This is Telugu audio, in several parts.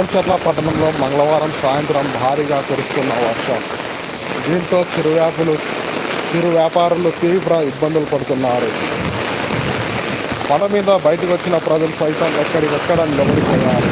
బేతంచెర్ల పట్టణంలో మంగళవారం సాయంత్రం భారీగా కురుస్తున్న వర్షం. దీంతో చిరు వ్యాపులు చిరు వ్యాపారులు తీవ్ర ఇబ్బందులు పడుతున్నారు. పడ మీద బయటకు వచ్చిన ప్రజలు సైతం ఎక్కడికెక్కడ నిలబడిపోయారు.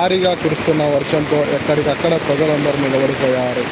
భారీగా కురుస్తున్న వర్షంతో ఎక్కడికక్కడ ప్రజలందరూ నిలబడిపోయారు.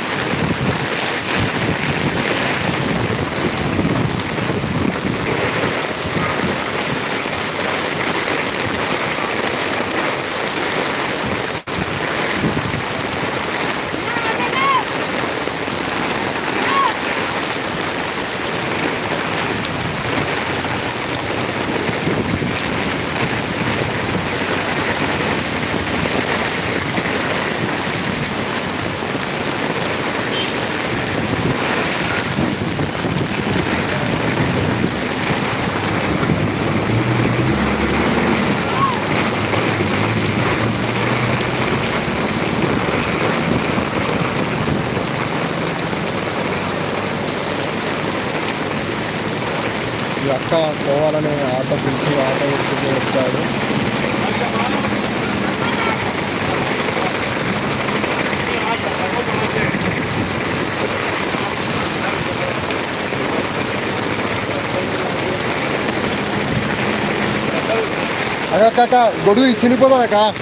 かか5類死ぬことだか。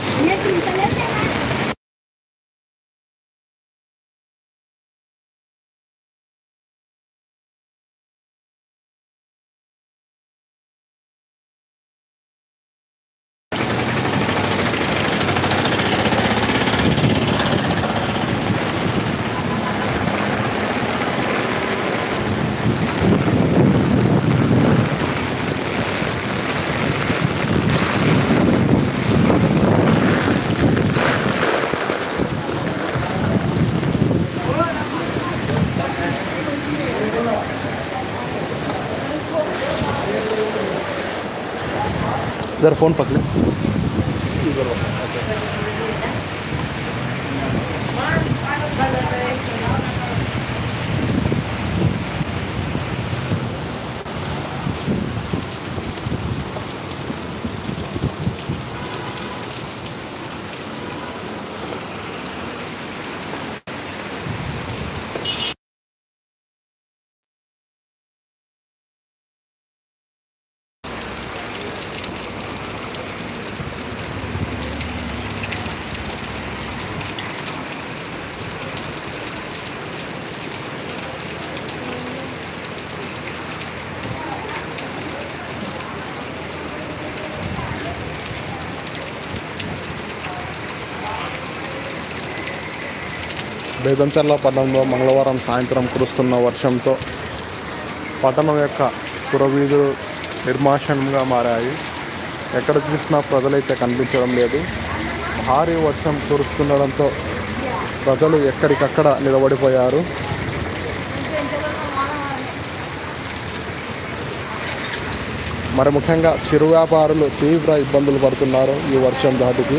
जर फोन पकड़े బేదంచర్ల పట్టణంలో మంగళవారం సాయంత్రం కురుస్తున్న వర్షంతో పట్టణం యొక్క పురవీధులు నిర్మాషంగా మారాయి. ఎక్కడ చూసినా ప్రజలైతే కనిపించడం లేదు. భారీ వర్షం కురుస్తుండడంతో ప్రజలు ఎక్కడికక్కడ నిలబడిపోయారు. మరి ముఖ్యంగా చిరు వ్యాపారులు తీవ్ర ఇబ్బందులు పడుతున్నారు ఈ వర్షం ధాటికి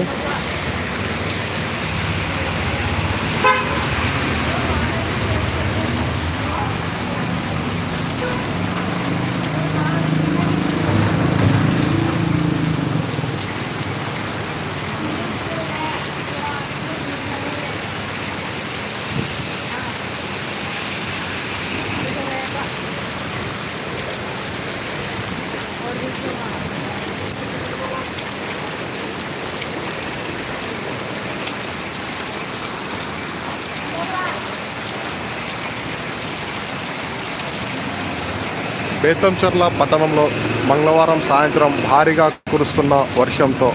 బేతంచెర్ల పట్టణంలో మంగళవారం సాయంత్రం భారీగా కురుస్తున్న వర్షంతో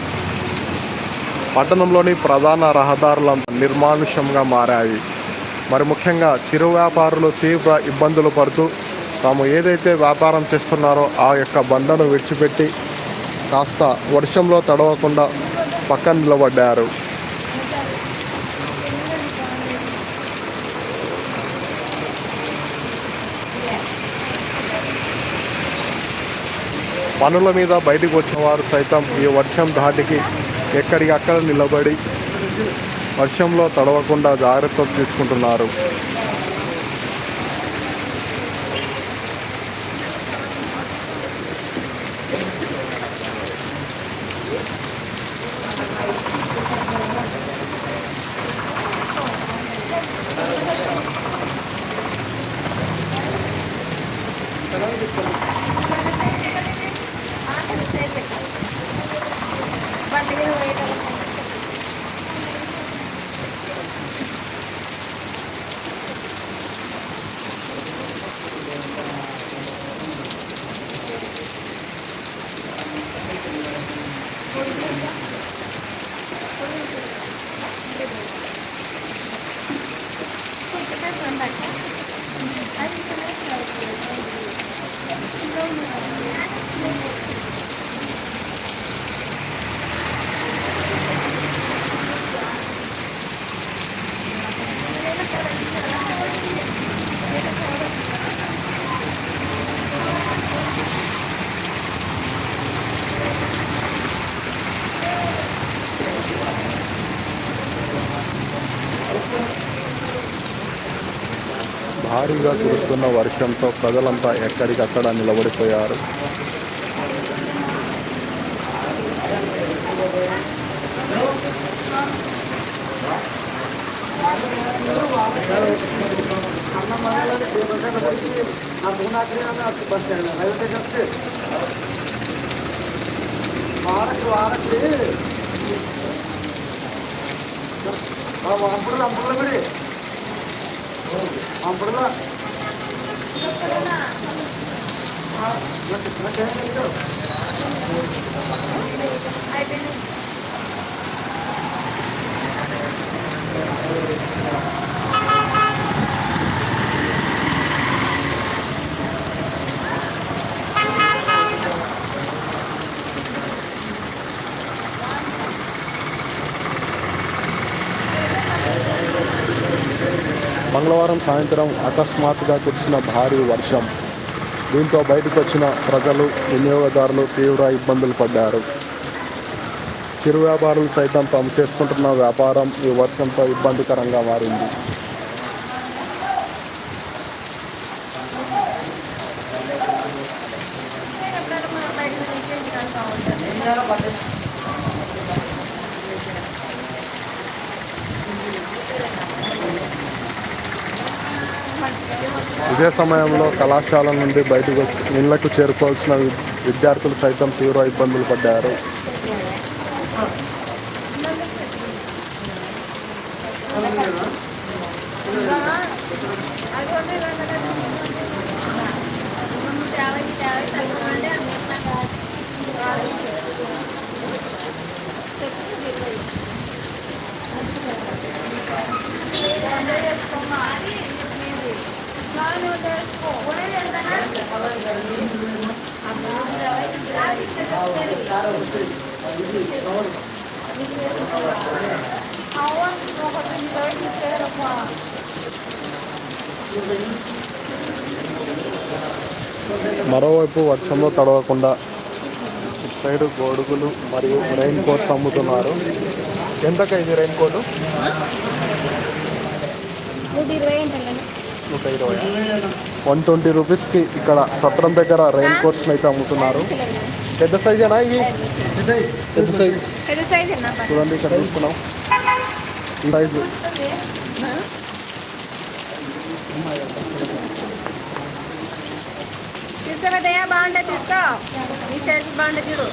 పట్టణంలోని ప్రధాన రహదారుల నిర్మానుష్యంగా మారాయి. మరి ముఖ్యంగా చిరు వ్యాపారులు తీవ్ర ఇబ్బందులు పడుతూ తాము ఏదైతే వ్యాపారం చేస్తున్నారో ఆ యొక్క బండను విడిచిపెట్టి కాస్త వర్షంలో తడవకుండా పక్కన నిలబడ్డారు. పనుల మీద బయటకు వచ్చిన వారు సైతం ఈ వర్షం ధాటికి ఎక్కడికక్కడ నిలబడి వర్షంలో తడవకుండా జాగ్రత్తలు తీసుకుంటున్నారు. భారీగా కురుస్తున్న వర్షంతో ప్రజలంతా ఎక్కడికక్కడ నిలబడిపోయారు అప్పుడు అప్పుడు కూడా Umbrella. Umbrella. Ah, what is what is it? I. మంగళవారం సాయంత్రం అకస్మాత్తుగా కురిసిన భారీ వర్షం. దీంతో బయటకు వచ్చిన ప్రజలు వినియోగదారులు తీవ్ర ఇబ్బందులు పడ్డారు. చిరు వ్యాపారులు సైతం తాము చేసుకుంటున్న వ్యాపారం ఈ వర్షంతో ఇబ్బందికరంగా మారింది. ఇదే సమయంలో కళాశాల నుండి బయటకు వచ్చి ఇళ్ళకు చేరుకోవాల్సిన విద్యార్థులు సైతం తీవ్ర ఇబ్బందులు పడ్డారు. అది మరోవైపు వర్షంలో తడవకుండా ఇటు సైడ్ గొడుగులు మరియు రెయిన్ కోట్స్ అమ్ముతున్నారు. ఎంతకైంది రెయిన్ కోట్ నూట ఇరవై వన్ ట్వంటీ రూపీస్కి ఇక్కడ సత్రం దగ్గర రెయిన్ కోట్స్ అయితే అమ్ముతున్నారు. పెద్ద సైజేనా ఇవి పెద్ద సైజ్ సైజ్ చూడండి ఇక్కడ చూస్తున్నాం. ఈ సైజు బాగుంటుంది తీసుకో. ఈ సైడ్ బాగుంటుంది చూడు.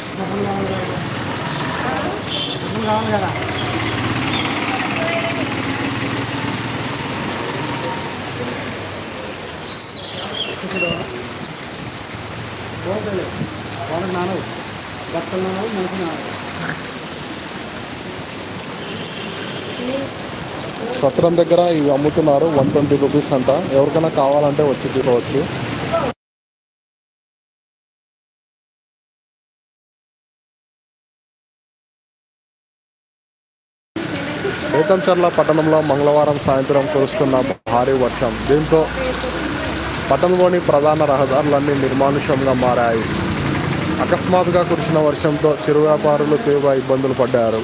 సత్రం దగ్గర ఇవి అమ్ముతున్నారు. వన్ ట్వంటీ రూపీస్ అంట. ఎవరికైనా కావాలంటే వచ్చి తీసుకోవచ్చు. బేతంచర్ల పట్టణంలో మంగళవారం సాయంత్రం కురుస్తున్న భారీ వర్షం. దీంతో పట్టణంలోని ప్రధాన రహదారులన్నీ నిర్మానుష్యంగా మారాయి. అకస్మాత్తుగా కురిసిన వర్షంతో చిరు వ్యాపారులు తీవ్ర ఇబ్బందులు పడ్డారు.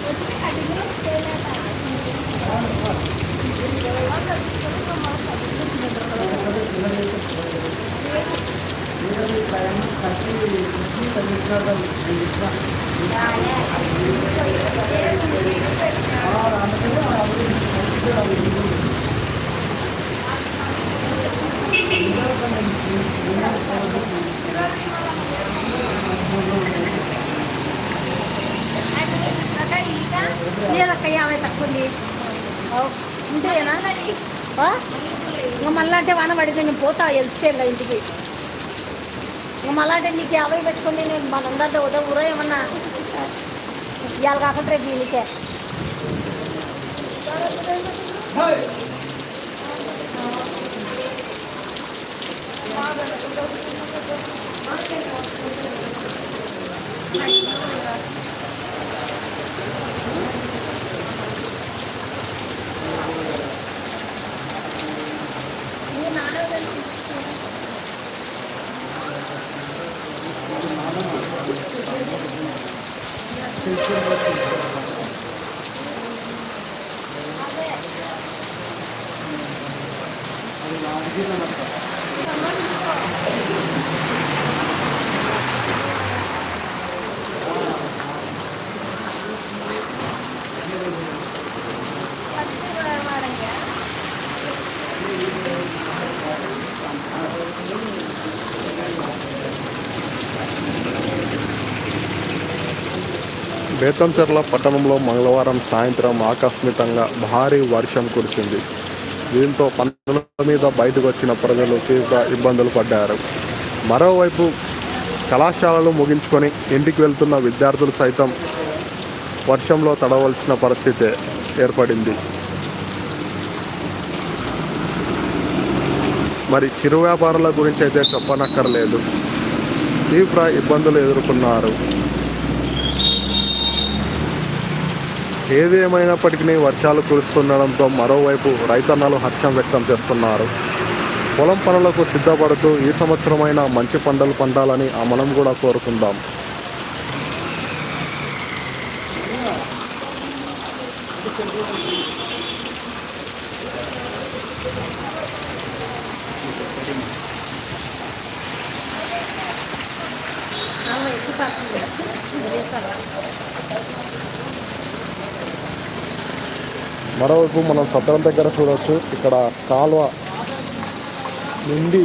ఉంటేనా ఇంకా మళ్ళీ అంటే వాన పడితే నేను పోతా ఎల్సిపోయిందా ఇంటికి. ఇంకా మళ్ళీ అంటే నీకు యాభై పెట్టుకుని నేను మనందరితో ఒకటో ఊరో ఏమన్నా ఇవాళ కాకుండా రేపు Thank you. అది. నాలుగు బేతంచెర్ల పట్టణంలో మంగళవారం సాయంత్రం ఆకస్మికంగా భారీ వర్షం కురిసింది. దీంతో పనుల మీద బయటకు వచ్చిన ప్రజలు తీవ్ర ఇబ్బందులు పడ్డారు. మరోవైపు కళాశాలలు ముగించుకొని ఇంటికి వెళ్తున్న విద్యార్థులు సైతం వర్షంలో తడవలసిన పరిస్థితి ఏర్పడింది. మరి చిరు వ్యాపారుల గురించి అయితే చెప్పనక్కర్లేదు. తీవ్ర ఇబ్బందులు ఎదుర్కొన్నారు. ఏది వర్షాలు కురుస్తుండడంతో మరోవైపు రైతన్నలు హర్షం వ్యక్తం చేస్తున్నారు. పొలం పనులకు సిద్ధపడుతూ ఈ సంవత్సరమైన మంచి పంటలు పండాలని ఆ మనం కూడా కోరుకుందాం. మరోవైపు మనం సత్రం దగ్గర చూడవచ్చు ఇక్కడ కాలువ నిండి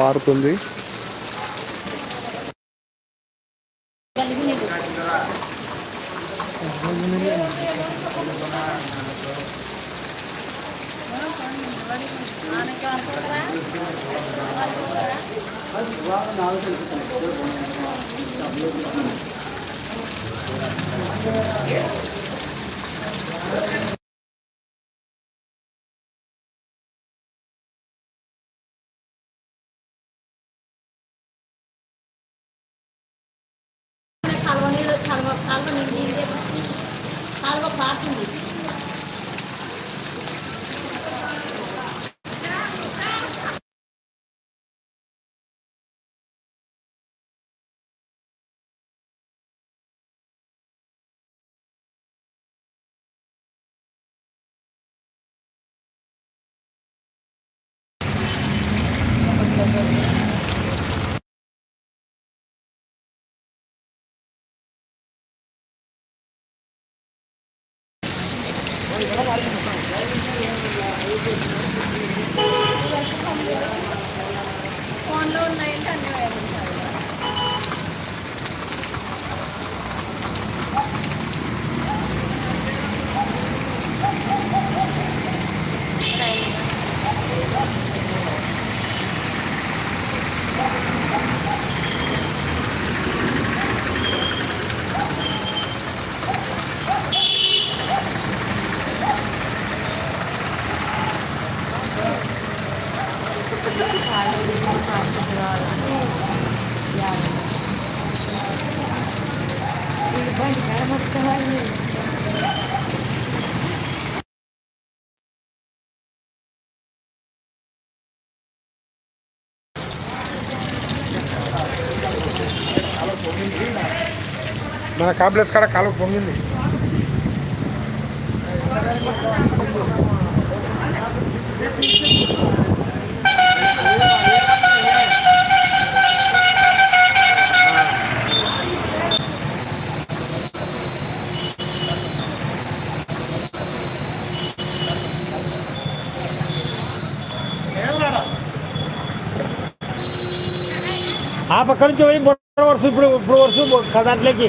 పారుతుంది Yeah. Thank you. కాంప్లెక్స్ కాడ కాలం పొంగింది. ఆ పక్క నుంచి పోయి బొట్ట వరుస ఇప్పుడు ఇప్పుడు వర్షం దాంట్లోకి